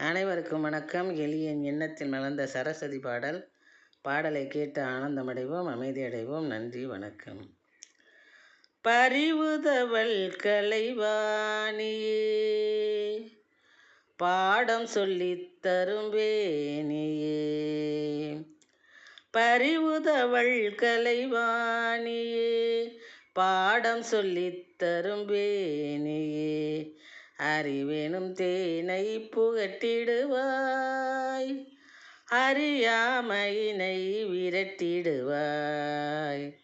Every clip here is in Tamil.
அனைவருக்கும் வணக்கம். எளியன் எண்ணத்தில் மலர்ந்த சரஸ்வதி பாடல். பாடலை கேட்டு ஆனந்தமடைவோம் அமைதியடைவோம். நன்றி வணக்கம். பறிவுதவள் கலைவாணியே பாடம் சொல்லித் தரும் வேணியே. பறிவுதவள் கலைவாணியே பாடம் சொல்லித் தரும்பேனியே அறிவேனும் தேனை புகட்டிடுவாய். அறியாமையினை விரட்டிடுவாய்.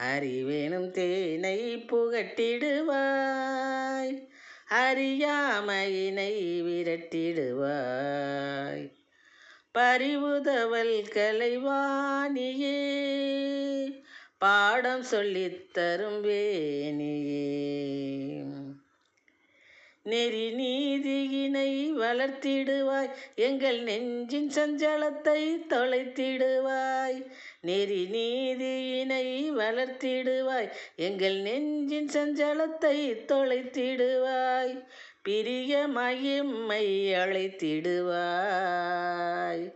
அறிவேனும் தேனை புகட்டிடுவாய். அறியாமையினை விரட்டிடுவாய். பறிவுதவல் கலைவாணியே பாடம் சொல்லித்தரும் வேணியே. நெறி நீதியினை வளர்த்திடுவாய். எங்கள் நெஞ்சின் சஞ்சலத்தை தொலைத்திடுவாய். நெறி நீதியினை வளர்த்திடுவாய். எங்கள் நெஞ்சின் சஞ்சலத்தை தொலைத்திடுவாய். பிரிய மகிம்மை அழைத்திடுவாய்.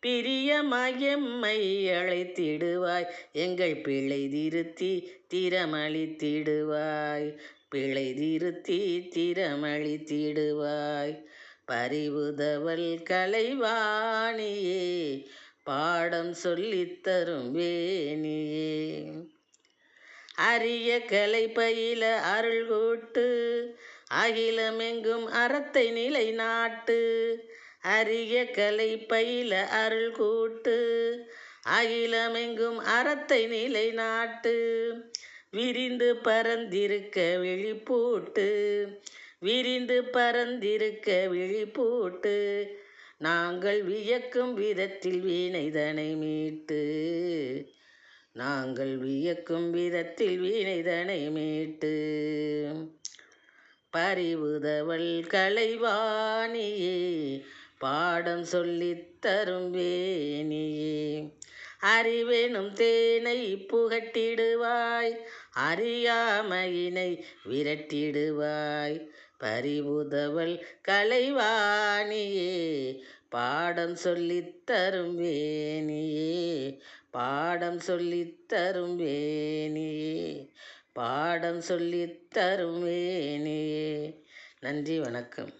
பிரிய மகிம்மை அழைத்திடுவாய். எங்கள் பிழை திருத்தி திறமளித்திடுவாய். பிழை திருத்தி திறமளித்திடுவாய். பறிவுதவல் கலைவாணியே பாடம் சொல்லித்தரும் வேணியே. அரிய கலை பயில அருள் கூட்டு அகிலமெங்கும் அறத்தை நிலை நாட்டு. அரிய கலை பயில அருள் கூட்டு அகிலமெங்கும் அறத்தை நிலை நாட்டு. விரிந்து பறந்திருக்க விழிப்பூட்டு விரிந்து பறந்திருக்க விழிப்பூட்டு நாங்கள் வியக்கும் விதத்தில் வீணைதனை மீட்டு நாங்கள் வியக்கும் விதத்தில் வீணைதனை மீட்டு. பறிவுதவள் கலைவாணியே பாடம் சொல்லித் தரும் வேணியே அறிவெனும் தேனை புகட்டிடுவாய். அறியாமையினை விரட்டிடுவாய். பறிவுதவள் கலைவாணியே பாடம் சொல்லித் தரும் வேணியே பாடம் சொல்லித் தரும் வேணியே பாடம் சொல்லித்தரும் வேணியே. நன்றி வணக்கம்.